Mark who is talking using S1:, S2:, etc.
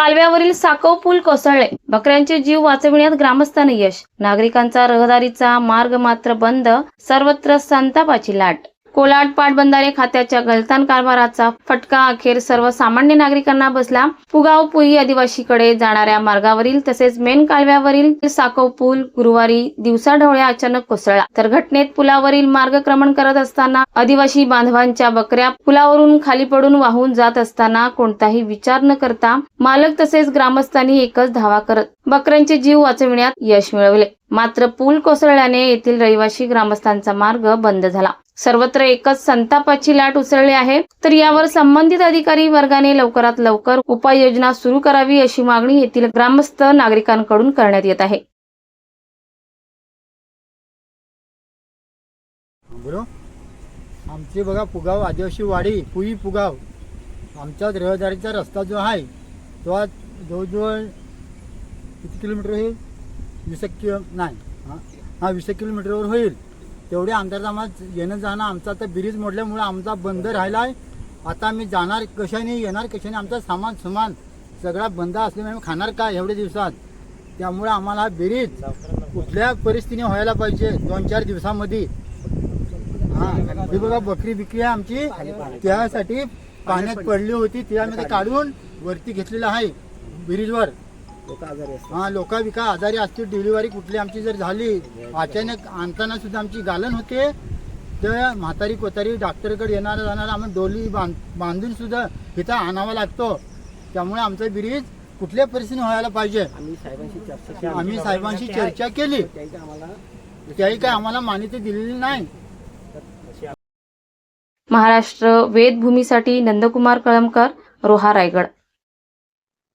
S1: कालव्यावरील साकव पूल कोसळले. बकऱ्यांचे जीव वाचविण्यात ग्रामस्थांना यश. नागरिकांचा रहदारीचा मार्ग मात्र बंद सर्वत्र संतापाची लाट. कोलाड पाटबंधारे खात्याच्या गलतान कारभाराचा फटका अखेर सर्वसामान्य नागरिकांना बसला. पुगाव पुई आदिवासीकडे जाणाऱ्या मार्गावरील तसेच मेन कालव्यावरील साकव पूल गुरुवारी दिवसाढवळ्या अचानक कोसळला. तर घटनेत पुलावरील मार्गक्रमण करत असताना आदिवासी बांधवांच्या बकऱ्या पुलावरून खाली पडून वाहून जात असताना कोणताही विचार न करता मालक तसेच ग्रामस्थांनी एकच धावा करत बकऱ्यांचे जीव वाचविण्यात यश मिळवले. मात्र पूल कोसळल्याने येथील रहिवासी ग्रामस्थांचा मार्ग बंद झाला. सर्वत्र एकच संतापाची लाट उसळली आहे. तर यावर संबंधित अधिकारी वर्गाने लवकरात लवकर उपाययोजना सुरू करावी अशी मागणी येथील ग्रामस्थ नागरिकांकडून करण्यात येत आहे.
S2: आमचे बघा पुगाव आदिवासी वाडी पुई पुगाव. आमच्या रहदारीचा रस्ता जो आहे तो आज जवळजवळ किती किलोमीटर होईल? वीस एक किलो नाही. हां हां वीस एक किलोमीटरवर होईल. तेवढे अंतरात आम्हाला येणं जाणं आमचा आता ब्रिज मोडल्यामुळे आमचा बंद राहिला आहे आता आम्ही जाणार कशाने येणार कशाने आमचा सामान सुमान सगळा बंद असल्यामुळे आम्ही खाणार काय एवढ्या दिवसात? त्यामुळे आम्हाला हा ब्रिज कुठल्या परिस्थितीने व्हायला पाहिजे? दोन चार दिवसामध्ये. हा ही बघा बकरी बिकरी आहे आमची. त्यासाठी पाण्यात पडली होती ती आम्ही काढून वरती घेतलेलं आहे ब्रिजवर. हा लोक बिका आजारी असतील डिलिव्हरी कुठली आमची जर झाली अचानक आणताना सुद्धा आमची गालन होते. तर म्हातारी कोतारी डॉक्टरकडे येणार जाणार आम्ही डोली बांध बांधून सुद्धा इथं आणावा लागतो. त्यामुळे आमचं ब्रिज कुठल्या परिस्थितीने व्हायला पाहिजे?
S3: आम्ही साहेबांशी चर्चा केली.
S2: आम्ही साहेबांशी चर्चा केली.
S3: त्याची आम्हाला
S2: त्याही काय आम्हाला मान्यता दिलेली नाही.
S1: महाराष्ट्र वेदभूमीसाठी नंदकुमार कळमकर रोहा रायगड.